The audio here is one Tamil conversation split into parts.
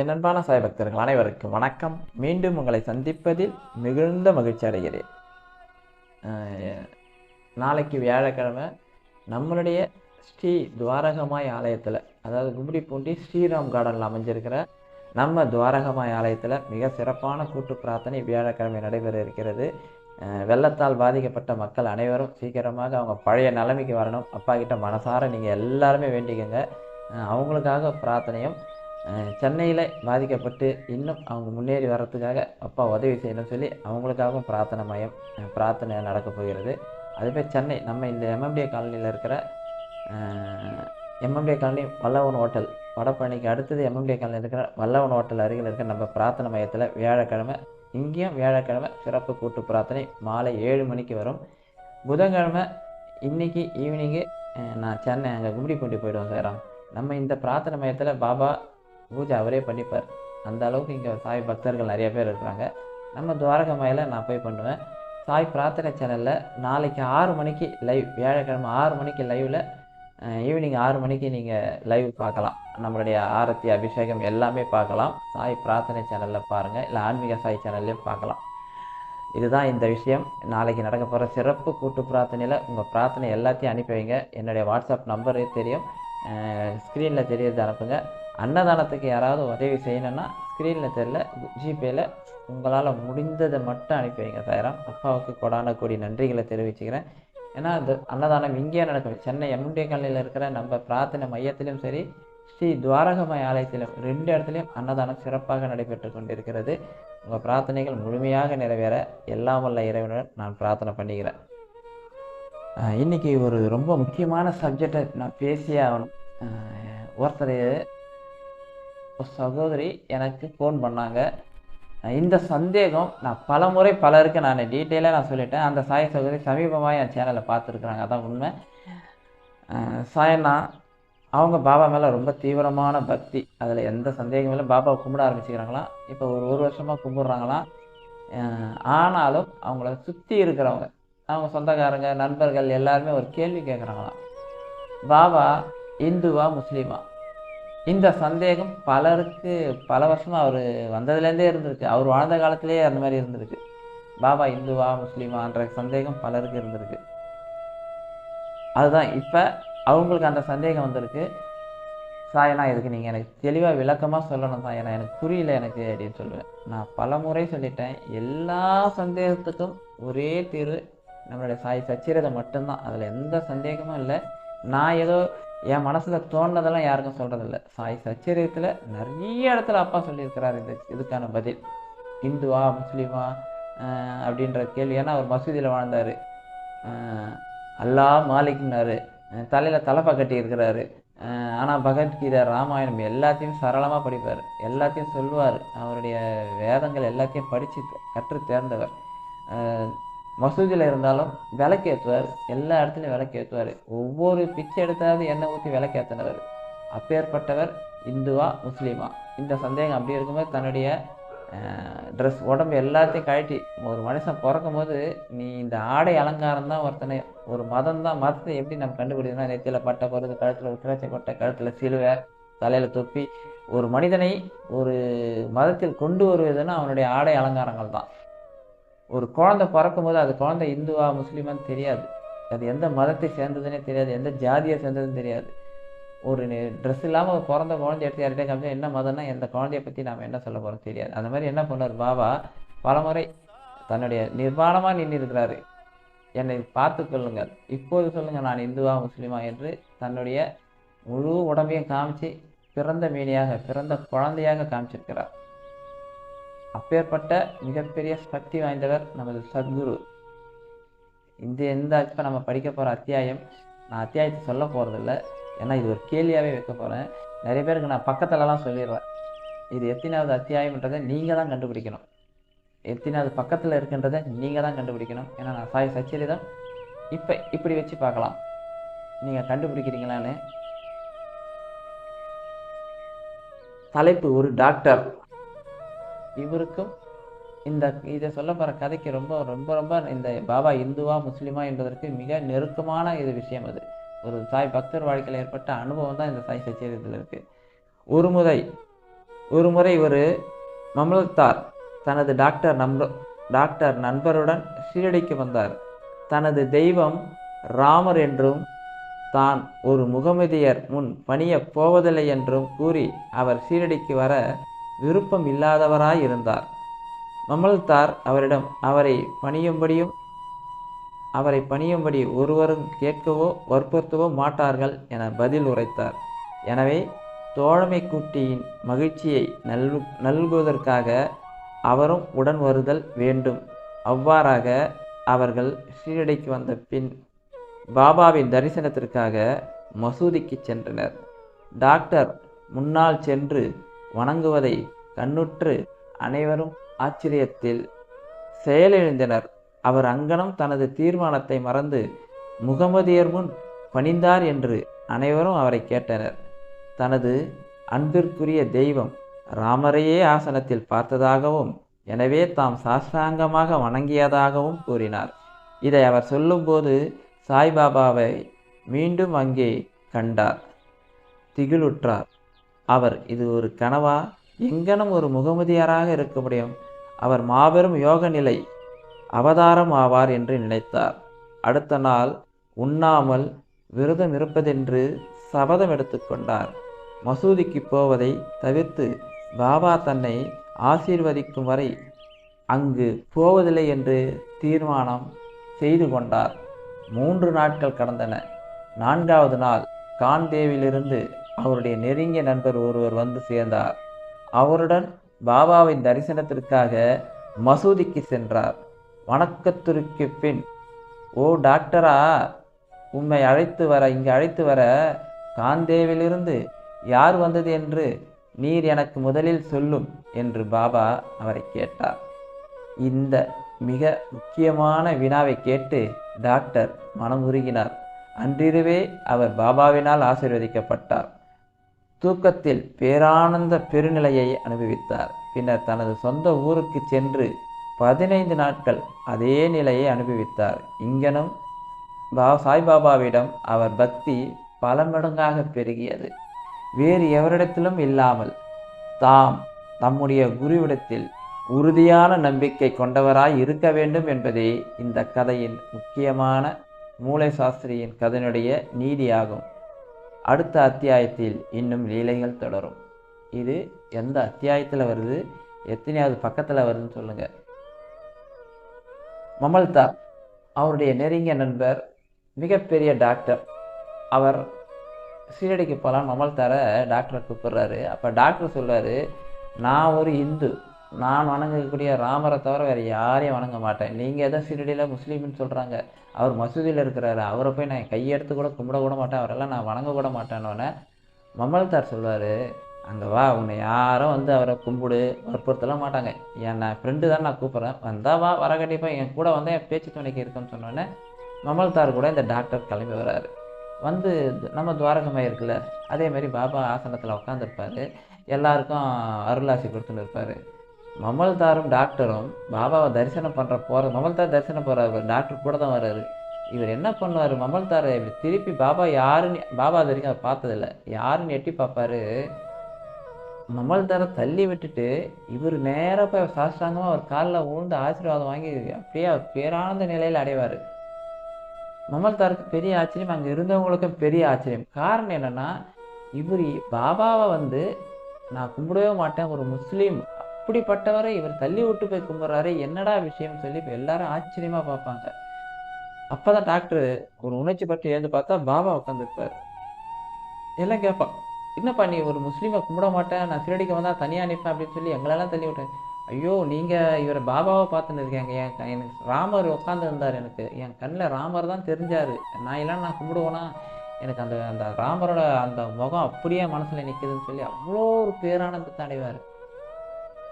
என் அன்பான சாய்பக்தர்கள் அனைவருக்கும் வணக்கம். மீண்டும் உங்களை சந்திப்பதில் மிகுந்த மகிழ்ச்சி அடைகிறேன். நாளைக்கு வியாழக்கிழமை நம்மளுடைய ஸ்ரீ துவாரகமாய் ஆலயத்தில் அதாவது கும்மிடிப்பூண்டி ஸ்ரீராம் கார்டனில் அமைஞ்சிருக்கிற நம்ம துவாரகமாய் ஆலயத்தில் மிக சிறப்பான கூட்டு பிரார்த்தனை வியாழக்கிழமை நடைபெற இருக்கிறது. வெள்ளத்தால் பாதிக்கப்பட்ட மக்கள் அனைவரும் சீக்கிரமாக அவங்க பழைய நிலைமைக்கு வரணும். அப்பா கிட்ட மனசார நீங்கள் எல்லாருமே வேண்டிக்கங்க. அவங்களுக்காக பிரார்த்தனையும் சென்னையில் பாதிக்கப்பட்டு இன்னும் அவங்க முன்னேறி வர்றதுக்காக அப்பா உதவி செய்யணும்னு சொல்லி அவங்களுக்காகவும் பிரார்த்தனை மையம் பிரார்த்தனை நடக்க போகிறது. அதுமாரி சென்னை நம்ம இந்த எம்எம்டிஏ காலனியில் இருக்கிற எம்எம்டிஏ காலனி வல்லவன் ஹோட்டல். வடப்பழனிக்கு அடுத்தது எம்எம்டிஏ காலனியில் இருக்கிற வல்லவன் ஹோட்டல் அருகில் இருக்கிற நம்ம பிரார்த்தனை மையத்தில் வியாழக்கிழமை இங்கேயும் வியாழக்கிழமை சிறப்பு கூட்டு பிரார்த்தனை மாலை ஏழு மணிக்கு வரும். புதன்கிழமை இன்னைக்கு ஈவினிங்கு நான் சென்னை அங்கே கும்மிடிப்பூண்டி போயிடுவோம் சார். நம்ம இந்த பிரார்த்தனை மையத்தில் பாபா பூஜை அவரே பண்ணிப்பார். அந்த அளவுக்கு இங்கே சாய் பக்தர்கள் நிறைய பேர் இருக்கிறாங்க நம்ம துவாரகா மயில நான் போய் பண்ணுவேன். சாய் பிரார்த்தனை சேனலில் நாளைக்கு ஆறு மணிக்கு லைவ் வியாழக்கிழமை ஆறு மணிக்கு லைவில் ஈவினிங் ஆறு மணிக்கு நீங்கள் லைவ் பார்க்கலாம். நம்மளுடைய ஆரத்தி அபிஷேகம் எல்லாமே பார்க்கலாம். சாய் பிரார்த்தனை சேனலில் பாருங்கள் இல்லை ஆன்மீக சாய் சேனல்லையும் பார்க்கலாம். இதுதான் இந்த விஷயம். நாளைக்கு நடக்க போகிற சிறப்பு கூட்டு பிரார்த்தனையில் உங்கள் பிரார்த்தனை எல்லாத்தையும் அனுப்பி வைங்க. என்னுடைய வாட்ஸ்அப் நம்பரே தெரியும். ஸ்க்ரீனில் தெரியறது அனுப்புங்க. அன்னதானத்துக்கு யாராவது உதவி செய்யணும்னா ஸ்க்ரீனில் தெரியல ஜிபேயில் உங்களால் முடிந்ததை மட்டும் அனுப்பி வைங்க சாயிரம். அப்பாவுக்கு கொடான கோடி நன்றிகளை தெரிவிச்சுக்கிறேன். ஏன்னா இந்த அன்னதானம் இங்கேயே நடக்கும். சென்னை எம்டி காலையில் இருக்கிற நம்ம பிரார்த்தனை மையத்திலும் சரி ஸ்ரீ துவாரகமய ஆலயத்திலும் ரெண்டு இடத்துலையும் அன்னதானம் சிறப்பாக நடைபெற்று கொண்டிருக்கிறது. உங்கள் பிரார்த்தனைகள் முழுமையாக நிறைவேற. எல்லாம் வல்ல இறைவனுடன் நான் பிரார்த்தனை பண்ணிக்கிறேன். இன்றைக்கி ஒரு ரொம்ப முக்கியமான சப்ஜெக்டை நான் பேசியே ஆகணும். ஒருத்தர் சகோதரி எனக்கு ஃபோன் பண்ணாங்க. இந்த சந்தேகம் நான் பல முறை பலருக்கு நான் டீட்டெயிலாக நான் சொல்லிட்டேன். அந்த சாய சகோதரி சமீபமாக என் சேனலை பார்த்துருக்குறாங்க. அதான் உண்மை. சாயண்ணா அவங்க பாபா மேலே ரொம்ப தீவிரமான பக்தி. அதில் எந்த சந்தேகமும் இல்லை. பாபாவை கும்பிட ஆரம்பிச்சுக்கிறாங்களாம் இப்போ ஒரு ஒரு வருஷமாக கும்பிட்றாங்களாம் ஆனாலும் அவங்கள சுற்றி இருக்கிறவங்க அவங்க சொந்தக்காரங்க நண்பர்கள் எல்லாருமே ஒரு கேள்வி கேட்குறாங்களாம் பாபா இந்துவா முஸ்லீமா? இந்த சந்தேகம் பலருக்கு பல வருஷமாக அவர் வந்ததுலேருந்தே இருந்திருக்கு. அவர் வாழ்ந்த காலத்திலேயே அந்த மாதிரி இருந்திருக்கு. பாபா இந்துவா முஸ்லீமான்ற சந்தேகம் பலருக்கு இருந்திருக்கு. அதுதான் இப்போ அவங்களுக்கு அந்த சந்தேகம் வந்திருக்கு. சாயனா இதுக்கு நீங்கள் எனக்கு தெளிவாக விளக்கமாக சொல்லணும் சாயனா. எனக்கு புரியல எனக்கு அப்படின்னு சொல்லுவேன். நான் பல முறை சொல்லிட்டேன். எல்லா சந்தேகத்துக்கும் ஒரே தீர்வு நம்மளுடைய சாய் சச்சிரதை மட்டும்தான். அதில் எந்த சந்தேகமும் இல்லை. நான் ஏதோ என் மனசில் தோணுனதெல்லாம் யாருக்கும் சொல்கிறதில்ல சாய் சச்சரியத்தில் நிறைய இடத்துல அப்பா சொல்லியிருக்கிறார் இந்த இதுக்கான பதில். இந்துவா முஸ்லீமா அப்படின்ற கேள்வி. ஏன்னா அவர் மசூதியில் வாழ்ந்தார். அல்லா மாலிக்னார். தலையில் தலைப்பா கட்டி இருக்கிறாரு ஆனால் பகவத்கீதை ராமாயணம் எல்லாத்தையும் சரளமாக படிப்பார். எல்லாத்தையும் சொல்லுவார். அவருடைய வேதங்கள் எல்லாத்தையும் படித்து கற்று தேர்ந்தவர். மசூதியில் இருந்தாலும் விளக்கு ஏற்றுவார் எல்லா இடத்துலையும் விளக்கேற்றுவார் ஒவ்வொரு பிச்சை எடுத்தாவது எண்ணெய் ஊற்றி விளக்கேற்றினவர் அப்பேற்பட்டவர் இந்துவா முஸ்லீமா. இந்த சந்தேகம் அப்படி இருக்கும்போது தன்னுடைய ட்ரெஸ் உடம்பு எல்லாத்தையும் கழட்டி ஒரு மனுஷன் பிறக்கும் போது நீ இந்த ஆடை அலங்காரம் தான் ஒருத்தனை ஒரு மதம் தான் மதத்தை எப்படி நம்ம கண்டுபிடிக்கணும் நெத்தியில் பட்டை போகிறது கழுத்தில் உத்திராட்சை கொட்டை கழுத்தில் சிலுவை தலையில் தொப்பி ஒரு மனிதனை ஒரு மதத்தில் கொண்டு வருவதுன்னா அவனுடைய ஆடை அலங்காரங்கள் தான். ஒரு குழந்தை பிறக்கும்போது அது குழந்தை இந்துவா முஸ்லீமான்னு தெரியாது. அது எந்த மதத்தை சேர்ந்ததுன்னே தெரியாது எந்த ஜாதியை சேர்ந்ததுன்னு தெரியாது. ஒரு ட்ரெஸ் இல்லாமல் பிறந்த குழந்தை எடுத்து யார்கிட்ட காமிச்சா என்ன மதம்னா எந்த குழந்தைய பற்றி நாம் என்ன சொல்ல போகிறோம் தெரியாது. அந்த மாதிரி என்ன பண்ணார் பாபா பலமுறை தன்னுடைய நிர்வாணமாக நின்று இருக்கிறாரு என்னை பார்த்து கொள்ளுங்கள். இப்போது சொல்லுங்கள் நான் இந்துவா முஸ்லீமா என்று தன்னுடைய முழு உடம்பையும் காமிச்சு பிறந்த மீனியாக பிறந்த குழந்தையாக காமிச்சிருக்கிறார். அப்பேற்பட்ட மிகப்பெரிய சக்தி வாய்ந்தவர் நமது சத்குரு. இந்த எந்த இப்போ நம்ம படிக்க போகிற அத்தியாயம் நான் அத்தியாயத்தை சொல்ல போகிறதில்ல ஏன்னா இது ஒரு கேள்வியாகவே வைக்க போகிறேன் நிறைய பேருக்கு நான் பக்கத்துலலாம் சொல்லிடுவேன் இது எத்தனாவது அத்தியாயம்ன்றதை நீங்கள் தான் கண்டுபிடிக்கணும். எத்தனாவது பக்கத்தில் இருக்குன்றதை நீங்கள் தான் கண்டுபிடிக்கணும். ஏன்னா நான் சாய் சச்சரிதம் இப்போ இப்படி வச்சு பார்க்கலாம். நீங்கள் கண்டுபிடிக்கிறீங்களான்னு. தலைப்பு ஒரு டாக்டர். இவருக்கும் இந்த இதை சொல்ல போகிற கதைக்கு ரொம்ப ரொம்ப ரொம்ப இந்த பாபா இந்துவா முஸ்லீமா என்பதற்கு மிக நெருக்கமான இது விஷயம் அது. ஒரு சாய் பக்தர் வாழ்க்கையில் ஏற்பட்ட அனுபவம் தான் இந்த சாய் சச்சரித்தில் இருக்குது ஒரு முறை ஒரு முறை ஒரு மமல்தார் தனது டாக்டர் நம்ப டாக்டர் நண்பருடன் ஷீரடிக்கு வந்தார். தனது தெய்வம் ராமர் என்றும் தான் ஒரு முகமதியர் முன் பணியப் போவதில்லை என்றும் கூறி அவர் ஷீரடிக்கு வர விருப்பம் இல்லாதவராய் இருந்தார். மமல்தார் அவரிடம் அவரை பணியும்படியும் அவரை பணியும்படி ஒருவரும் கேட்கவோ வற்புறுத்தவோ மாட்டார்கள் என பதில் உரைத்தார். எனவே தோழமை கூட்டியின் மகிழ்ச்சியை நல் நல்குவதற்காக அவரும் உடன் வருதல் வேண்டும். அவ்வாறாக அவர்கள் ஷீரடிக்கு வந்த பின் பாபாவின் தரிசனத்திற்காக மசூதிக்கு சென்றனர். டாக்டர் முன்னால் சென்று வணங்குவதை கண்ணுற்று அனைவரும் ஆச்சரியத்தில் செயலிழந்தனர். அவர் அங்கனம் தனது தீர்மானத்தை மறந்து முகமதியர் முன் பணிந்தார் என்று அனைவரும் அவரை கேட்டனர். தனது அன்பிற்குரிய தெய்வம் ராமரையே ஆசனத்தில் பார்த்ததாகவும் எனவே தாம் சாஷ்டாங்கமாக வணங்கியதாகவும் கூறினார். இதை அவர் சொல்லும்போது சாய்பாபாவை மீண்டும் அங்கே கண்டார் திகிலுற்றார். அவர் இது ஒரு கனவா? எங்கனும் ஒரு முகமதியாராக இருக்க முடியும். அவர் மாபெரும் யோக நிலை அவதாரம் ஆவார் என்று நினைத்தார். அடுத்த நாள் உண்ணாமல் விரதம் இருப்பதென்று சபதம் எடுத்துக்கொண்டார் மசூதிக்கு போவதை தவிர்த்து பாபா தன்னை ஆசீர்வதிக்கும் வரை அங்கு போவதில்லை என்று தீர்மானம் செய்து கொண்டார். மூன்று நாட்கள் கடந்தன. நான்காவது நாள் கான்தேவிலிருந்து அவருடைய நெருங்கிய நண்பர் ஒருவர் வந்து சேர்ந்தார். அவருடன் பாபாவின் தரிசனத்திற்காக மசூதிக்கு சென்றார். வணக்கத்திற்கு பின் ஓ டாக்டரா உம்மை அழைத்து வர இங்கு அழைத்து வர காந்தேவிலிருந்து யார் வந்தது என்று நீர் எனக்கு முதலில் சொல்லும் என்று பாபா அவரை கேட்டார். இந்த மிக முக்கியமான வினாவை கேட்டு டாக்டர் மனம் உருகினார் அன்றிரவே அவர் பாபாவினால் ஆசீர்வதிக்கப்பட்டார். தூக்கத்தில் பேரானந்த பெருநிலையை அனுபவித்தார். பின்னர் தனது சொந்த ஊருக்கு சென்று பதினைந்து நாட்கள் அதே நிலையை அனுபவித்தார். இங்கனும் பா சாய்பாபாவிடம் அவர் பக்தி பல மடங்காக பெருகியது. வேறு எவரிடத்திலும் இல்லாமல் தாம் தம்முடைய குருவிடத்தில் உறுதியான நம்பிக்கை கொண்டவராய் இருக்க வேண்டும் என்பதே இந்த கதையின் முக்கியமான மூளை சாஸ்திரியின் கதையினுடைய நீதியாகும். அடுத்த அத்தியாயத்தில் இன்னும் லீலைகள் தொடரும். இது எந்த அத்தியாயத்தில் வருது? எத்தனையாவது பக்கத்தில் வருதுன்னு சொல்லுங்க. மமல்தார் அவருடைய நெருங்கிய நண்பர் மிகப்பெரிய டாக்டர். அவர் சீரடிக்கு போகலாம் மமல்தாரை டாக்டரை கூப்பிடுறாரு. அப்போ டாக்டர் சொல்கிறாரு நான் ஒரு இந்து. நான் வணங்கக்கூடிய ராமரை தவிர வேறு யாரையும் வணங்க மாட்டேன். நீங்கள் எதோ சீரடியில் முஸ்லீம்னு சொல்கிறாங்க அவர் மசூதியில் இருக்கிறாரு. அவரை போய் நான் கையெடுத்து கூட கும்பிட கூட மாட்டேன். அவரெல்லாம் நான் வணங்க கூட மாட்டேன்னொன்னே மமல்தார் சொல்வார். அங்கே வா உன்னை யாரும் வந்து அவரை கும்பிடு. வற்புறுத்தலாம் மாட்டாங்க. என் நான் ஃப்ரெண்டு தான் நான் கூப்பிட்றேன். வந்தால் வா வர கண்டிப்பாக என் கூட வந்து என் பேச்சு துணைக்கு இருக்குன்னு சொன்னோன்னே மமல்தார் கூட இந்த டாக்டர் கிளம்பி வர்றாரு. வந்து நம்ம துவாரகமாக இருக்குல்ல அதே மாதிரி பாபா ஆசனத்தில் உட்காந்துருப்பாரு எல்லாருக்கும் அருளாசி கொடுத்துன்னு இருப்பார். மமல்தாரும் டாக்டரும் பாபாவை தரிசனம் பண்ணுற போகிற மமல்தார் தரிசனம் போகிறார் டாக்டர் கூட தான் வர்றாரு. இவர் என்ன பண்ணுவார்? மமல்தாரை இப்படி திருப்பி பாபா யாருன்னு பாபா அது வரைக்கும் அவர் பார்த்ததில்ல. யாருன்னு எட்டி பார்ப்பாரு. மமல்தாரை தள்ளி விட்டுட்டு இவர் நேராக போய் சாஷ்டாங்கமாக அவர் காலில் உழுந்து ஆசீர்வாதம் வாங்கி அப்படியே அவர் பேரானந்த நிலையில் அடைவார். மமல்தாருக்கு பெரிய ஆச்சரியம் அங்கே இருந்தவங்களுக்கும் பெரிய ஆச்சரியம். காரணம் என்னென்னா இவர் பாபாவை வந்து நான் கும்பிடவே மாட்டேன். ஒரு முஸ்லீம் அப்படிப்பட்டவரை இவர் தள்ளி விட்டு போய் கும்பிட்றாரு என்னடா விஷயம்னு சொல்லி இப்போ எல்லாரும் ஆச்சரியமா பார்ப்பாங்க. அப்பதான் டாக்டர் ஒரு உணர்ச்சி பற்றி எழுந்து பார்த்தா பாபா உட்காந்துருப்பார் எல்லாம் கேட்பான் என்னப்பா நீ ஒரு முஸ்லீமை கும்பிட மாட்டேன் நான் சிறடிக்கு வந்தால் தனியாக நிற்பேன் அப்படின்னு சொல்லி எங்களெல்லாம் தள்ளி விட்டேன். ஐயோ நீங்கள் இவர் பாபாவை பார்த்துன்னு இருக்கேங்க என் க- எனக்கு ராமர் உட்காந்து இருந்தார் எனக்கு. என் கண்ணில் ராமர் தான் தெரிஞ்சார். நான் எல்லாம் நான் கும்பிடுவேனா எனக்கு அந்த அந்த ராமரோட அந்த முகம் அப்படியே மனசில் நிற்குதுன்னு சொல்லி அவ்வளோ ஒரு பேரானந்தத்தை அடைவார்.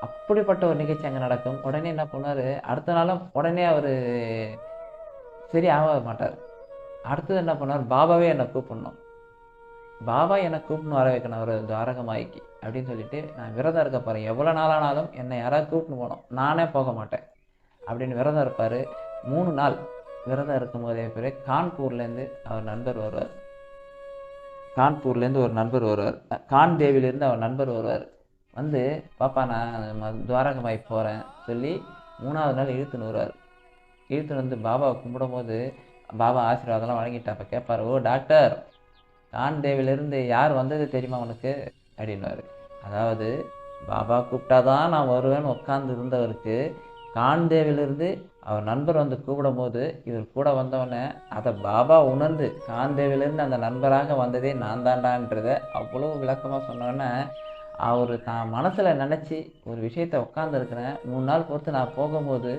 அப்படிப்பட்ட ஒரு நிகழ்ச்சி அங்கே நடக்கும். உடனே என்ன பண்ணுவார்? அடுத்த நாளும் உடனே அவர் சரி ஆக மாட்டார். அடுத்தது என்ன பண்ணார் பாபாவே என்னை கூப்பிடணும். பாபா என்னை கூப்பிட்ணும் வர வைக்கணும் அவர் துவாரகமாய்க்கு அப்படின்னு சொல்லிட்டு நான் விரதம் இருக்க போகிறேன் எவ்வளோ நாளானாலும் என்னை யாராவது கூப்பிட்டு போகணும். நானே போக மாட்டேன். அப்படின்னு விரதம் இருப்பார். மூணு நாள் விரதம் இருக்கும் போதே பேர் கான்பூர்லேருந்து அவர் நண்பர் வருவார். கான்பூர்லேருந்து ஒரு நண்பர் வருவார். கான் தேவிலேருந்து அவர் நண்பர் வருவார். வந்து பாப்பா நான் ம- துவாரகமாய் போகிறேன் சொல்லி மூணாவது நாள் இழுத்துன்னு வருவார் இழுத்துன்னு வந்து பாபாவை கும்பிடும்போது பாபா ஆசீர்வாதம்லாம் வழங்கிட்டு அப்போ கேட்பார் ஓ டாக்டர் கான்தேவிலிருந்து யார் வந்தது தெரியுமா உனக்கு? அப்படின்வார் அதாவது பாபா கூப்பிட்டாதான் நான் வருவேன்னு உட்காந்து இருந்தவருக்கு கான்தேவிலிருந்து அவர் நண்பர் வந்து கூப்பிடும்போது இவர் கூட வந்தவொடனே அதை பாபா உணர்ந்து காந்தேவிலேருந்து அந்த நண்பராக வந்ததே நான் தாண்டான்றதை அவ்வளோ விளக்கமாக சொன்னோன்னே அவர் தான் மனசில் நினச்சி ஒரு விஷயத்தை உட்காந்துருக்கிறேன் மூணு நாள் பொறுத்து நான் போகும்போது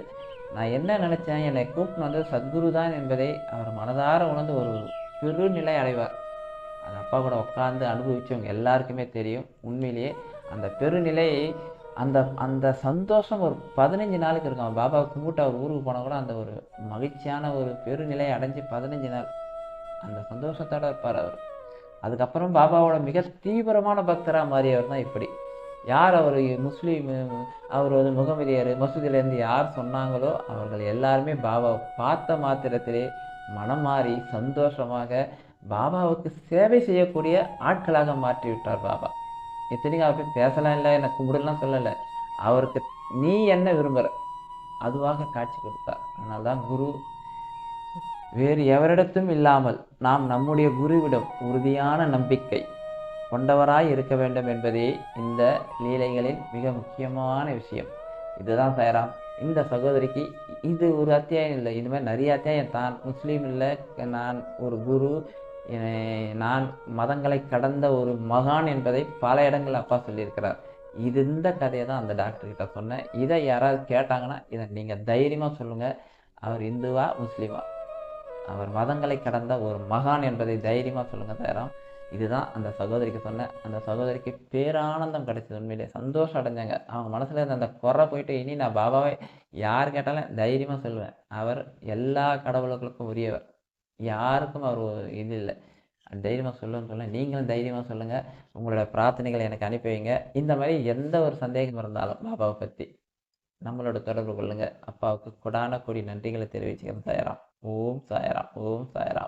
நான் என்ன நினச்சேன்? என்னை கூப்பிட்டு வந்து சத்குரு தான் என்பதை அவர் மனதார உணர்ந்து ஒரு பெருநிலை அடைவார். அது அப்பா கூட உட்காந்து அனுபவிச்சவங்க எல்லாருக்குமே தெரியும். உண்மையிலேயே அந்த பெருநிலை அந்த அந்த சந்தோஷம் ஒரு பதினஞ்சு நாளுக்கு இருக்கும். பாபா கும்பிட்டு அவர் ஊருக்கு போனால் கூட அந்த ஒரு மகிழ்ச்சியான ஒரு பெருநிலை அடைஞ்சு பதினஞ்சு நாள் அந்த சந்தோஷத்தோடு இருப்பார் அவர். அதுக்கப்புறம் பாபாவோட மிக தீவிரமான பக்தராக மாறியவர் தான் இப்படி. யார் அவர்? முஸ்லீம் அவர் வந்து முகமதியர் மசூதியிலேருந்து யார் சொன்னாங்களோ அவர்கள் எல்லாருமே பாபாவை பார்த்த மாத்திரத்திலே மனம் மாறி சந்தோஷமாக பாபாவுக்கு சேவை செய்யக்கூடிய ஆட்களாக மாற்றி விட்டார் பாபா. இத்தனைக்கும் அவர் போய் பேசலாம் இல்லை எனக்கு கும்பிடலாம் சொல்லலை. அவருக்கு நீ என்ன விரும்புகிற அதுவாக காட்சி கொடுத்தார். அதனால்தான் குரு வேறு எவரிடத்தும் இல்லாமல் நாம் நம்முடைய குருவிடம் உறுதியான நம்பிக்கை கொண்டவராய் இருக்க வேண்டும் என்பதே இந்த லீலைகளின் மிக முக்கியமான விஷயம். இதுதான் சைராம் இந்த சகோதரிக்கு இது ஒரு அத்தியாயம் இல்லை. இது மாதிரி நிறைய அத்தியாயம். தான் முஸ்லீம் இல்லை. நான் ஒரு குரு. நான் மதங்களை கடந்த ஒரு மகான் என்பதை பல இடங்கள் அப்பா சொல்லியிருக்கிறார். இது இந்த கதையை தான் அந்த டாக்டர்கிட்ட சொன்னேன். இதை யாராவது கேட்டாங்கன்னா இதை நீங்கள் தைரியமாக சொல்லுங்கள் அவர் இந்துவா முஸ்லீமா? அவர் மதங்களை கடந்த ஒரு மகான் என்பதை தைரியமாக சொல்லுங்கள் தயாராம். இதுதான் அந்த சகோதரிக்கு சொன்னேன் அந்த சகோதரிக்கு பேரானந்தம் கிடைச்சது உண்மையிலே. சந்தோஷம் அடைஞ்சாங்க. அவங்க மனசில் இருந்த அந்த குறை போயிட்டு இனி நான் பாபாவை யார் கேட்டாலும் தைரியமாக சொல்லுவேன். அவர் எல்லா கடவுள்களுக்கும் உரியவர். யாருக்கும் அவர் இது இல்லை. தைரியமாக சொல்லுன்னு சொல்ல நீங்களும் தைரியமாக சொல்லுங்கள் உங்களோட பிரார்த்தனைகளை எனக்கு அனுப்பி வைங்க. இந்த மாதிரி எந்த ஒரு சந்தேகம் இருந்தாலும் பாபாவை பற்றி நம்மளோட தொடர்பு கொள்ளுங்க. அப்பாவுக்கு கொடான கொடி நன்றிகளை தெரிவிச்சுக்கிறேன் சாயராம். ஓம் சாயராம். ஓம் சாயராம்.